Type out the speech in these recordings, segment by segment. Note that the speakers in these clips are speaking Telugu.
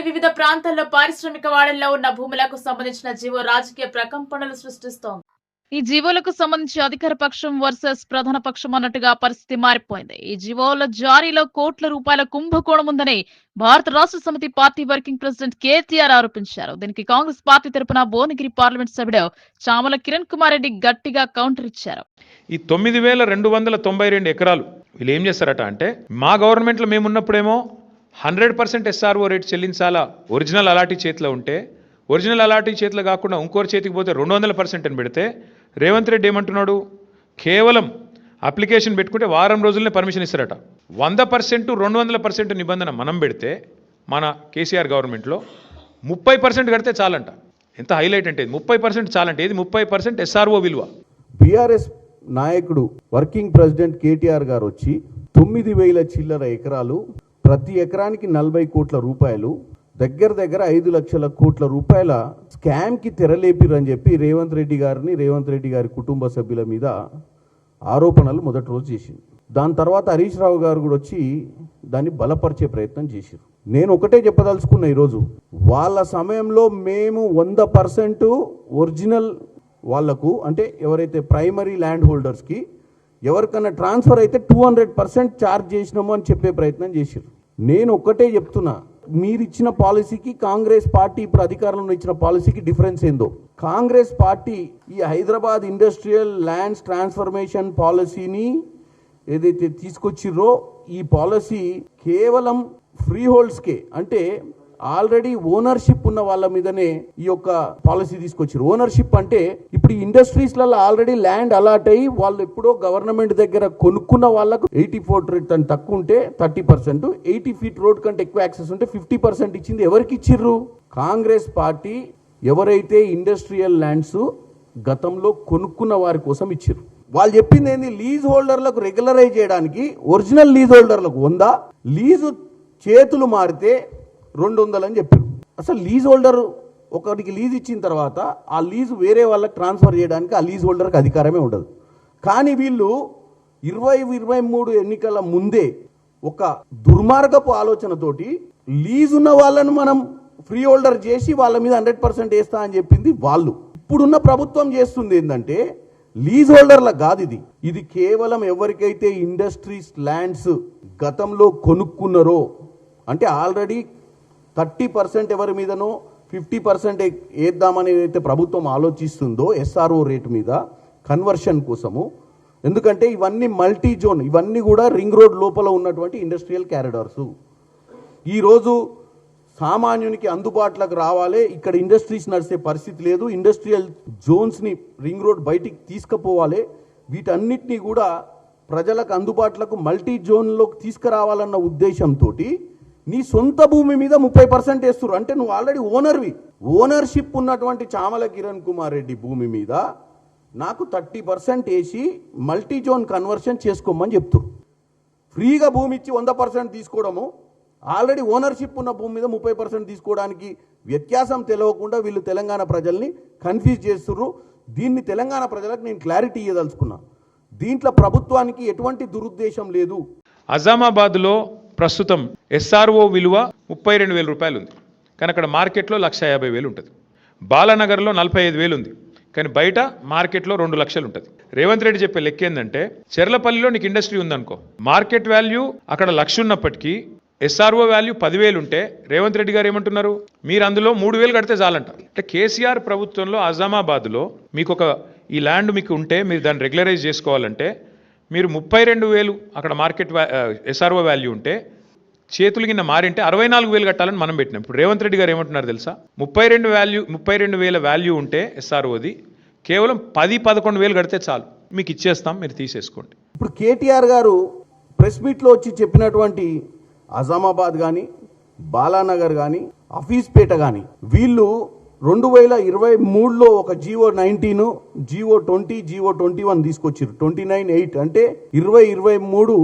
రాష్ట్రంలోని వివిధ ప్రాంతాల్లో పారిశ్రామిక వాడల్లో ఉన్న భూములకు సంబంధించిన జీవో రాజకీయ ప్రకంపనలు సృష్టిస్తోంది. ఈ జీవోలకు సంబంధించి అధికార పక్షం వర్సెస్ ప్రధాన పక్షం అన్నట్టుగా పరిస్థితి మారిపోయింది. ఈ జీవోల జారీలో కోట్ల రూపాయల కుంభకోణం ఉందని భారత రాష్ట్ర సమితి పార్టీ వర్కింగ్ ప్రెసిడెంట్ కేటీఆర్ ఆరోపించారు. దీనికి కాంగ్రెస్ పార్టీ తరపున భువనగిరి పార్లమెంట్ సభ్యుడు చామల కిరణ్ కుమార్ రెడ్డి గట్టిగా కౌంటర్ ఇచ్చారు. ఈ తొమ్మిది వేల రెండు వందల తొంభై రెండు ఎకరాలు వీళ్ళు ఏం చేస్తారట అంటే మా గవర్నమెంట్లో మేము ఉన్నప్పుడేమో హండ్రెడ్ పర్సెంట్ ఎస్ఆర్ఓ రేట్ చెల్లించాలా? ఒరిజినల్ అలాటీ చేతిలో ఉంటే ఒరిజినల్ అలాటీ చేతిలో కాకుండా ఇంకోరి చేతికి పోతే రెండు వందల పర్సెంట్ అని పెడితే రేవంత్ రెడ్డి ఏమంటున్నాడు? కేవలం అప్లికేషన్ పెట్టుకుంటే వారం రోజులనే పర్మిషన్ ఇస్తారట. వంద పర్సెంట్ రెండు వందల పర్సెంట్ నిబంధన మనం పెడితే మన కేసీఆర్ గవర్నమెంట్లో ముప్పై పర్సెంట్ కడితే చాలంట. ఎంత హైలైట్ అంటే ఇది? ముప్పై పర్సెంట్ చాలంటే ఇది ముప్పై పర్సెంట్ ఎస్ఆర్ఓ విలువ. బీఆర్ఎస్ నాయకుడు వర్కింగ్ ప్రెసిడెంట్ కేటీఆర్ గారు వచ్చి తొమ్మిది వేల చిల్లర ఎకరాలు ప్రతి ఎకరానికి నలభై కోట్ల రూపాయలు దగ్గర దగ్గర ఐదు లక్షల కోట్ల రూపాయల స్కామ్కి తెరలేపిరని చెప్పి రేవంత్ రెడ్డి గారిని రేవంత్ రెడ్డి గారి కుటుంబ సభ్యుల మీద ఆరోపణలు మొదటి రోజు చేసింది. దాని తర్వాత హరీష్ రావు గారు కూడా వచ్చి దాన్ని బలపరిచే ప్రయత్నం చేశారు నేను ఒకటే చెప్పదలుచుకున్నా ఈరోజు వాళ్ళ సమయంలో మేము వంద పర్సెంట్ ఒరిజినల్ వాళ్ళకు అంటే ఎవరైతే ప్రైమరీ ల్యాండ్ హోల్డర్స్కి ఎవరికన్నా ట్రాన్స్ఫర్ అయితే టూ హండ్రెడ్ పర్సెంట్ ఛార్జ్ చేసినాము అని చెప్పే ప్రయత్నం చేశారు నేను ఒక్కటే చెప్తున్నా మీరిచ్చిన పాలసీకి కాంగ్రెస్ పార్టీ ఇప్పుడు అధికారంలో ఇచ్చిన పాలసీకి డిఫరెన్స్ ఏందో? కాంగ్రెస్ పార్టీ ఈ హైదరాబాద్ ఇండస్ట్రియల్ ల్యాండ్స్ ట్రాన్స్ఫర్మేషన్ పాలసీని ఏదైతే తీసుకొచ్చిర్రో ఈ పాలసీ కేవలం ఫ్రీ హోల్డ్స్కే అంటే ఆల్రెడీ ఓనర్షిప్ ఉన్న వాళ్ళ మీదనే ఈ యొక్క పాలసీ తీసుకొచ్చారు ఓనర్షిప్ అంటే ఇప్పుడు ఇండస్ట్రీస్లలో ఆల్రెడీ ల్యాండ్ అలాట్ అయ్యి వాళ్ళు ఎప్పుడో గవర్నమెంట్ దగ్గర కొనుక్కున్న వాళ్ళకు ఎయిటీ ఫోర్ రేట్ తక్కువ ఉంటే thirty percent eighty feet road కంటే ఎక్కువ యాక్సెస్ ఉంటే ఫిఫ్టీ పర్సెంట్ ఇచ్చింది ఎవరికి ఇచ్చిర్రు? కాంగ్రెస్ పార్టీ ఎవరైతే ఇండస్ట్రియల్ ల్యాండ్స్ గతంలో కొనుక్కున్న వారి కోసం ఇచ్చారు వాళ్ళు చెప్పింది ఏంది? లీజ్ హోల్డర్లకు రెగ్యులరైజ్ చేయడానికి ఒరిజినల్ లీజ్ హోల్డర్లకు ఉందా లీజు చేతులు మారితే రెండు వందలు అని చెప్పారు. అసలు లీజ్ హోల్డర్ ఒకటికి లీజ్ ఇచ్చిన తర్వాత ఆ లీజు వేరే వాళ్ళకి ట్రాన్స్ఫర్ చేయడానికి ఆ లీజ్ హోల్డర్కి అధికారమే ఉండదు. కానీ వీళ్ళు ఇరవై ఇరవై మూడు ఎన్నికల ముందే ఒక దుర్మార్గపు ఆలోచనతోటి లీజ్ ఉన్న వాళ్ళను మనం ఫ్రీ హోల్డర్ చేసి వాళ్ళ మీద హండ్రెడ్ పర్సెంట్ వేస్తా అని చెప్పింది వాళ్ళు. ఇప్పుడున్న ప్రభుత్వం చేస్తుంది ఏంటంటే లీజ్ హోల్డర్ల కాదు ఇది. ఇది కేవలం ఎవరికైతే ఇండస్ట్రీస్ ల్యాండ్స్ గతంలో కొనుక్కున్నారో అంటే ఆల్రెడీ థర్టీ పర్సెంట్ ఎవరి మీదనో ఫిఫ్టీ పర్సెంట్ వేద్దామని అయితే ప్రభుత్వం ఆలోచిస్తుందో ఎస్ఆర్ఓ రేటు మీద కన్వర్షన్ కోసము. ఎందుకంటే ఇవన్నీ మల్టీ జోన్ ఇవన్నీ కూడా రింగ్ రోడ్ లోపల ఉన్నటువంటి ఇండస్ట్రియల్ క్యారిడార్స్. ఈరోజు సామాన్యునికి అందుబాటులోకి రావాలి ఇక్కడ ఇండస్ట్రీస్ నడిచే పరిస్థితి లేదు ఇండస్ట్రియల్ జోన్స్ని రింగ్ రోడ్ బయటికి తీసుకుపోవాలి వీటన్నిటినీ కూడా ప్రజలకు అందుబాటులోకి మల్టీ జోన్లోకి తీసుకురావాలన్న ఉద్దేశంతో నీ సొంత భూమి మీద ముప్పై పర్సెంట్ వేస్తురు అంటే నువ్వు ఆల్రెడీ ఓనర్వి ఓనర్షిప్ ఉన్నటువంటి చామల కిరణ్ కుమార్ రెడ్డి భూమి మీద నాకు థర్టీ పర్సెంట్ వేసి మల్టీ జోన్ కన్వర్షన్ చేసుకోమని చెప్తురు ఫ్రీగా భూమి ఇచ్చి వంద పర్సెంట్ తీసుకోవడము ఆల్రెడీ ఓనర్షిప్ ఉన్న భూమి మీద ముప్పై పర్సెంట్ తీసుకోవడానికి వ్యత్యాసం తెలియకుండా వీళ్ళు తెలంగాణ ప్రజల్ని కన్ఫ్యూజ్ చేస్తుర్రు. దీన్ని తెలంగాణ ప్రజలకు నేను క్లారిటీ ఇవ్వదలుచుకున్నా దీంట్లో ప్రభుత్వానికి ఎటువంటి దురుద్దేశం లేదు. అజామాబాద్లో ప్రస్తుతం ఎస్ఆర్ఓ విలువ ముప్పై రెండు వేల రూపాయలు ఉంది కానీ అక్కడ మార్కెట్లో లక్ష యాభై వేలు ఉంటుంది. బాలానగర్లో నలభై ఐదు వేలు ఉంది. కానీ బయట మార్కెట్లో రెండు లక్షలు ఉంటుంది. రేవంత్ రెడ్డి చెప్పే లెక్క ఏంటంటే చెర్లపల్లిలో నీకు ఇండస్ట్రీ ఉందనుకో మార్కెట్ వాల్యూ అక్కడ లక్ష ఉన్నప్పటికీ ఎస్ఆర్ఓ వాల్యూ పదివేలు ఉంటే రేవంత్ రెడ్డి గారు ఏమంటున్నారు? మీరు అందులో మూడు వేలు కడితే చాలంట. అంటే కేసీఆర్ ప్రభుత్వంలో అజామాబాద్లో మీకు ఒక ఈ ల్యాండ్ మీకు ఉంటే మీరు దాన్ని రెగ్యులరైజ్ చేసుకోవాలంటే మీరు ముప్పై రెండు వేలు అక్కడ మార్కెట్ ఎస్ఆర్ఓ వాల్యూ ఉంటే చేతులు కింద మారింటే అరవై నాలుగు వేలు కట్టాలని మనం పెట్టినాం. ఇప్పుడు రేవంత్ రెడ్డి గారు ఏమంటున్నారు తెలుసా? ముప్పై రెండు వాల్యూ ముప్పై రెండు వేల వాల్యూ ఉంటే ఎస్ఆర్ఓది కేవలం పది పదకొండు వేలు కడితే చాలు. మీకు ఇచ్చేస్తాం మీరు తీసేసుకోండి. ఇప్పుడు కేటీఆర్ గారు ప్రెస్ మీట్లో వచ్చి చెప్పినటువంటి అజామాబాద్ కానీ బాలానగర్ కానీ అఫీస్పేట కానీ వీళ్ళు రెండు వేల ఇరవై మూడులో ఒక GO nineteen GO twenty GO twenty one తీసుకొచ్చారు ట్వంటీ నైన్ ఎయిట్ అంటే ఇరవై ఇరవై మూడు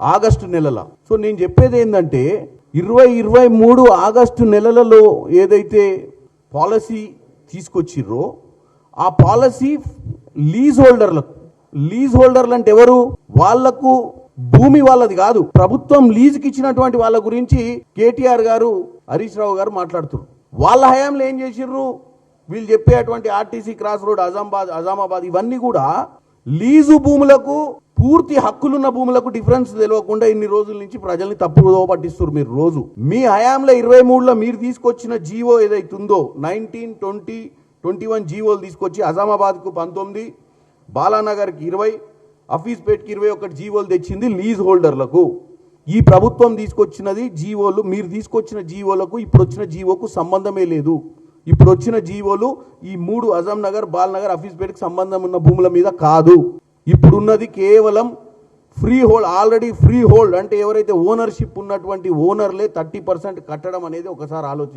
ఆగస్టు నెలల. సో నేను చెప్పేది ఏంటంటే ఇరవై ఇరవై మూడు ఆగస్టు నెలలలో ఏదైతే పాలసీ తీసుకొచ్చిర్రో ఆ పాలసీ లీజ్ హోల్డర్లకు లీజ్ హోల్డర్లు అంటే ఎవరు? వాళ్ళకు భూమి వాళ్ళది కాదు. ప్రభుత్వం లీజుకి ఇచ్చినటువంటి వాళ్ళ గురించి కేటీఆర్ గారు హరీష్ రావు గారు మాట్లాడుతున్నారు. వాళ్ళ హయాంలో ఏం చేసిర్రు? వీళ్ళు చెప్పేటువంటి RTC cross road Azamabad Azamabad ఇవన్నీ కూడా లీజు భూములకు పూర్తి హక్కులున్న భూములకు డిఫరెన్స్ తెలియకుండా ఇన్ని రోజుల నుంచి ప్రజల్ని తప్పుదో పట్టిస్తారు మీరు రోజు. మీ హయాంలో ఇరవై మూడులో మీరు తీసుకొచ్చిన జీవో ఏదైతే ఉందో నైన్టీన్ ట్వంటీ ట్వంటీ వన్ జీవోలు తీసుకొచ్చి అజామాబాద్కు పంతొమ్మిది బాలానగర్కి ఇరవై హఫీజ్పేట్కి ఇరవై ఒకటి జీవోలు తెచ్చింది లీజ్ హోల్డర్లకు. ఈ ప్రభుత్వం తీసుకొచ్చినది జీవోలు మీరు తీసుకొచ్చిన జీవోలకు ఇప్పుడు వచ్చిన జీవోకు సంబంధమే లేదు. ఇప్పుడు వచ్చిన జీవోలు ఈ మూడు అజం నగర్ బాల్నగర్ హఫీజ్పేట్కి సంబంధం ఉన్న భూముల మీద కాదు. ఇప్పుడున్నది కేవలం free hold already free hold అంటే ఎవరైతే ఓనర్షిప్ ఉన్నటువంటి ఓనర్లే థర్టీ పర్సెంట్ కట్టడం అనేది ఒకసారి ఆలోచించారు